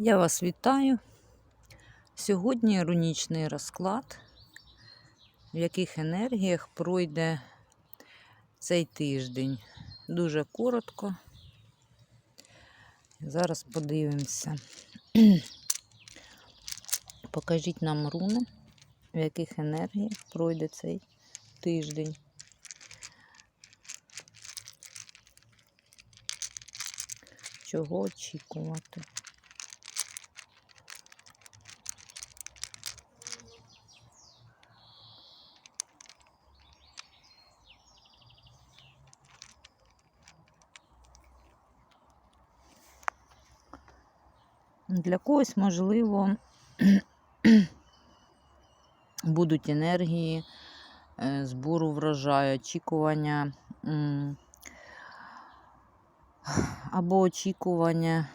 Я вас вітаю. Сьогодні рунічний розклад, в яких енергіях пройде цей тиждень. Дуже коротко. Зараз подивимося. Покажіть нам руни, в яких енергіях пройде цей тиждень. Чого очікувати? Для когось, можливо, будуть енергії е, збору врожаю, очікування або очікування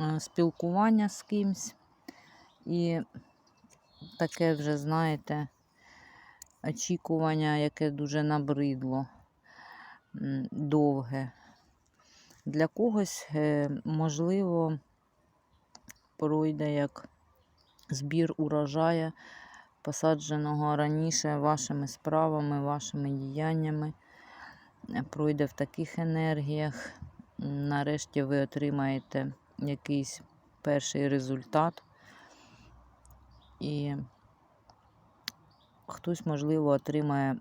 е, спілкування з кимсь. І таке вже, знаєте, очікування, яке дуже набридло, довге. Для когось, е, можливо, пройде як збір урожая, посадженого раніше вашими справами, вашими діяннями. Е, Пройде в таких енергіях. Нарешті ви отримаєте якийсь перший результат. І хтось, можливо, отримає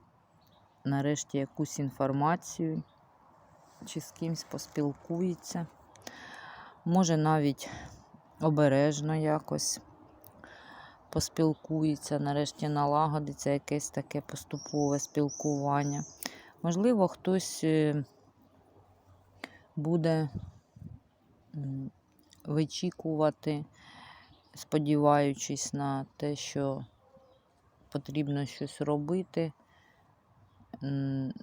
нарешті якусь інформацію, чи з кимсь поспілкується. Може навіть обережно якось поспілкується, нарешті налагодиться якесь таке поступове спілкування. Можливо, хтось е, буде вичікувати, сподіваючись на те, що потрібно щось робити,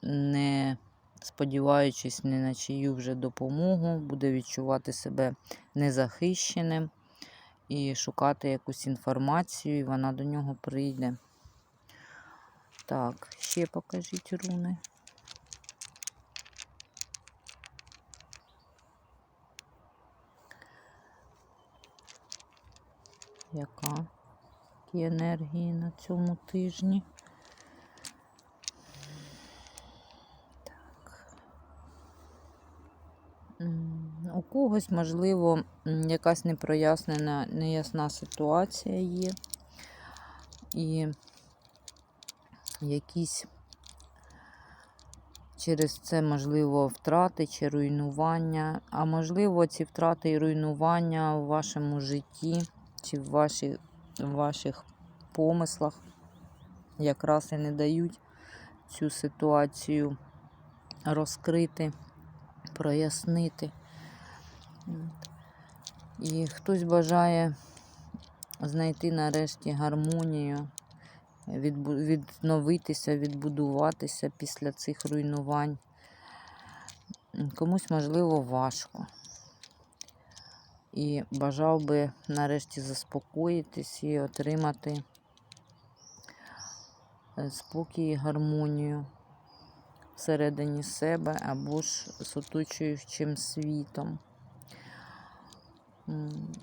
не сподіваючись ні на чию вже допомогу, буде відчувати себе незахищеним і шукати якусь інформацію, і вона до нього прийде. Так, ще покажіть руни. Яка? Які енергії на цьому тижні? Когось, можливо, якась непрояснена, неясна ситуація є. І якісь через це, можливо, втрати чи руйнування. А можливо, ці втрати і руйнування у вашому житті чи в, ваші, в ваших помислах якраз і не дають цю ситуацію розкрити прояснити. І хтось бажає знайти нарешті гармонію, відновитися, відбудуватися після цих руйнувань. Комусь, можливо, важко. І бажав би нарешті заспокоїтись і отримати е, спокій і гармонію всередині себе або ж з оточуючим світом.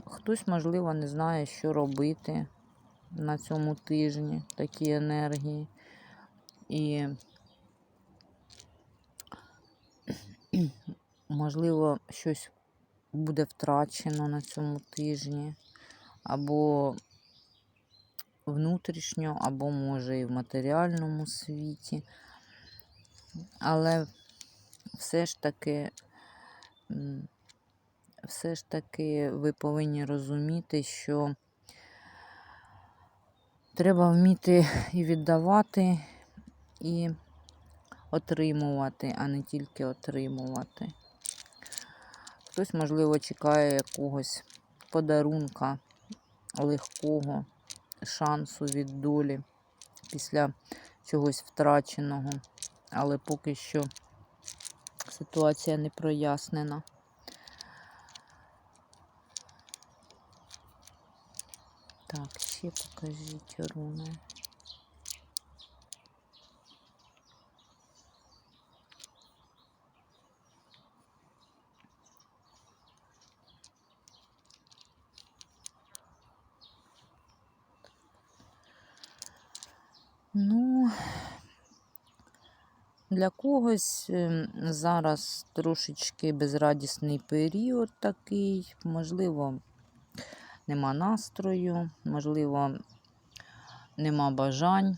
Хтось, можливо, не знає, що робити на цьому тижні, такі енергії. І, можливо, щось буде втрачено на цьому тижні, або внутрішньо, або може і в матеріальному світі. Але все ж таки, все ж таки ви повинні розуміти, що треба вміти і віддавати, і отримувати, а не тільки отримувати. Хтось, можливо, чекає якогось подарунка легкого шансу від долі після чогось втраченого але поки що ситуація не прояснена. Так, ще покажіть руни. Ну, для когось ем, зараз трошечки безрадісний період такий, можливо, нема настрою, можливо, нема бажань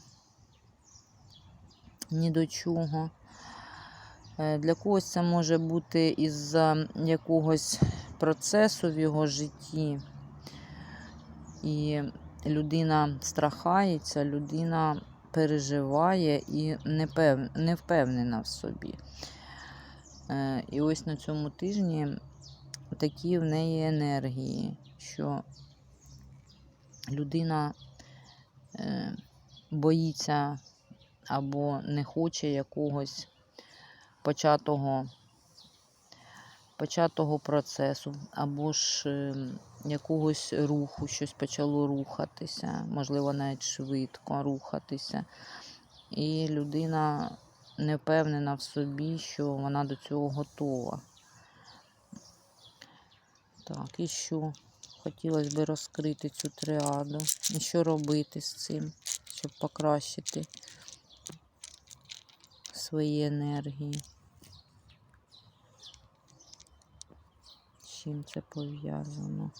ні до чого. Е, Для когось це може бути із-за якогось процесу в його житті. І людина страхається, людина переживає і не, впевнена в собі. Е, І ось на цьому тижні такі в неї енергії, що людина е, боїться або не хоче якогось початого, початого процесу, або ж е, якогось руху, щось почало рухатися, можливо, навіть швидко рухатися. І людина не впевнена в собі, що вона до цього готова. Так, і що? Хотілося б розкрити цю триаду. І що робити з цим, щоб покращити свої енергії? Чим це пов'язано?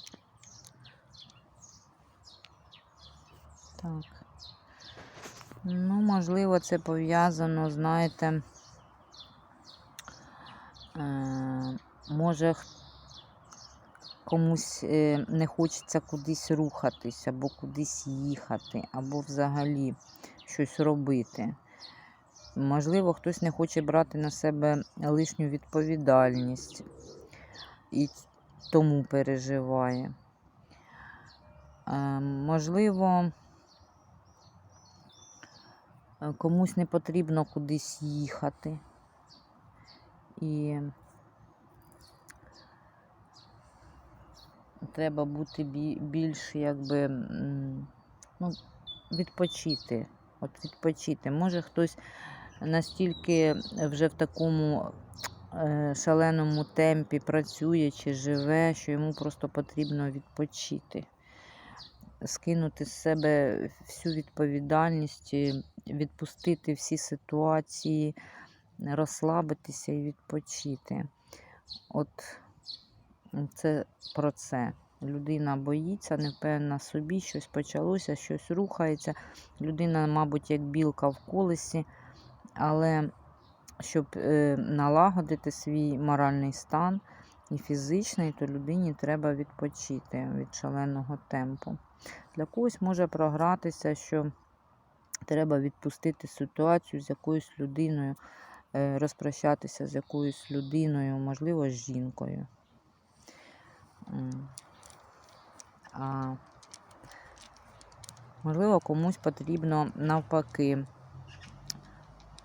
Так. Ну, можливо, це пов'язано, знаєте, е, може х- комусь е, не хочеться кудись рухатись, або кудись їхати, або взагалі щось робити. Можливо, хтось не хоче брати на себе лишню відповідальність і тому переживає. Е, Можливо, комусь не потрібно кудись їхати. І треба бути більш якби ну, відпочити. От відпочити. Може хтось настільки вже в такому е, шаленому темпі працює чи живе, що йому просто потрібно відпочити. Скинути з себе всю відповідальність, відпустити всі ситуації, розслабитися і відпочити. От це про це. Людина боїться, не впевнена собі, щось почалося, щось рухається. Людина, мабуть, як білка в колесі, але щоб е, налагодити свій моральний стан і фізичний, то людині треба відпочити від шаленого темпу. Для когось може програтися, що треба відпустити ситуацію з якоюсь людиною, е, розпрощатися з якоюсь людиною, можливо, з жінкою. А можливо, комусь потрібно навпаки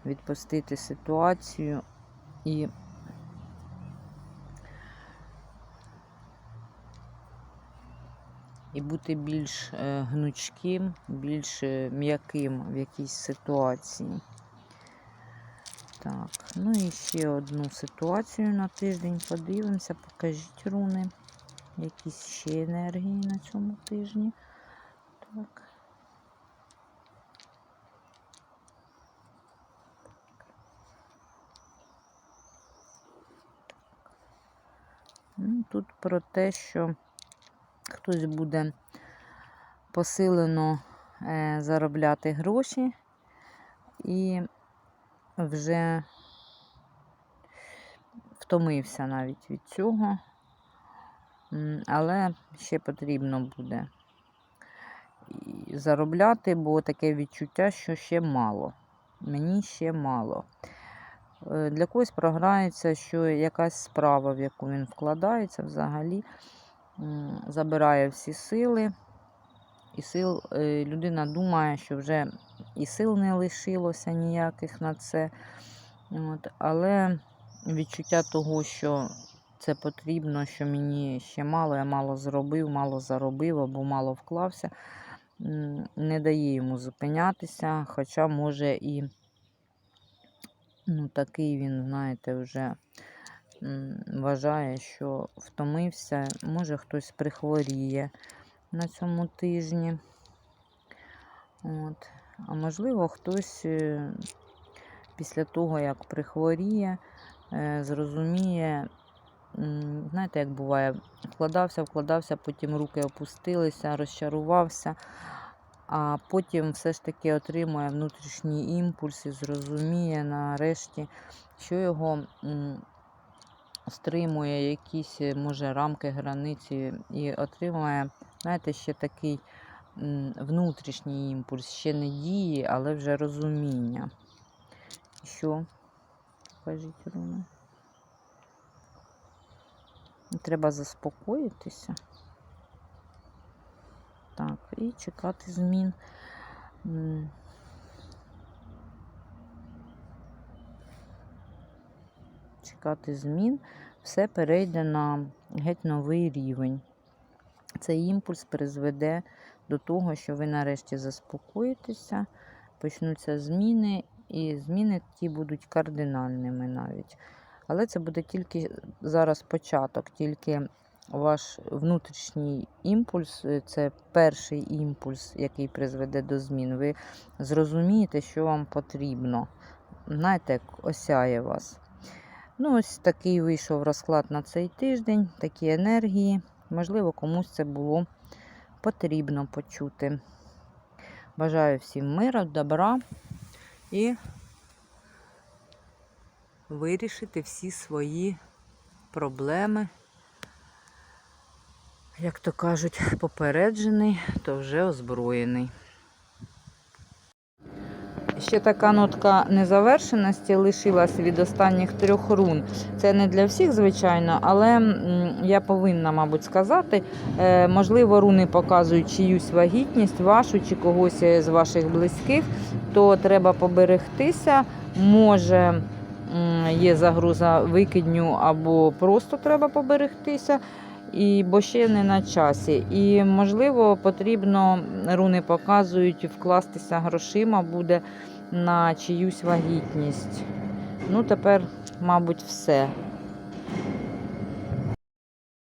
відпустити ситуацію і і бути більш е, гнучким, більш е, м'яким в якійсь ситуації. Так, ну і ще одну ситуацію на тиждень подивимося. Покажіть руни. Якісь ще енергії на цьому тижні. Так. Ну, Тут про те, що хтось буде посилено е, заробляти гроші і вже втомився навіть від цього, але ще потрібно буде заробляти, бо таке відчуття, що ще мало. Мені ще мало. Е, Для когось програється, що якась справа, в яку він вкладається, взагалі забирає всі сили. І сил е, людина думає, що вже і сил не лишилося ніяких на це. От, але відчуття того, що це потрібно, що мені ще мало, я мало зробив, мало заробив або мало вклався, не дає йому зупинятися, хоча може і ну, такий він, знаєте, вже вважає, що втомився, може хтось прихворіє на цьому тижні. От. А можливо, хтось е, після того, як прихворіє, е, зрозуміє, знаєте, як буває, вкладався, вкладався, потім руки опустилися, розчарувався, а потім все ж таки отримує внутрішній імпульс і зрозуміє нарешті, що його стримує якісь, може, рамки, границі, і отримує, знаєте, ще такий внутрішній імпульс, ще не дії, але вже розуміння. Що? Покажіть, Руна. Треба заспокоїтися. Так, і чекати змін. Чекати змін, все перейде на геть новий рівень. Цей імпульс призведе до того, що ви нарешті заспокоїтеся, почнуться зміни, і зміни ті будуть кардинальними навіть. Але це буде тільки зараз початок, тільки ваш внутрішній імпульс е, це перший імпульс, який призведе до змін. Ви зрозумієте, що вам потрібно. Знаєте, як осяє вас. Ну, ось такий вийшов розклад на цей тиждень, такі енергії. Можливо, комусь це було потрібно почути. Бажаю всім мира, добра і вирішити всі свої проблеми. Як то кажуть, попереджений, то вже озброєний. Ще така нотка незавершеності лишилась від останніх трьох рун. Це не для всіх, звичайно, але я повинна, мабуть, сказати. Е, можливо, руни показують чиюсь вагітність, вашу чи когось з ваших близьких, то треба поберегтися. Може, є загроза викидню або просто треба поберегтися. І, бо ще не на часі. І, можливо, потрібно, руни показують, вкластися грошима буде на чиюсь вагітність. Ну, тепер, мабуть, все.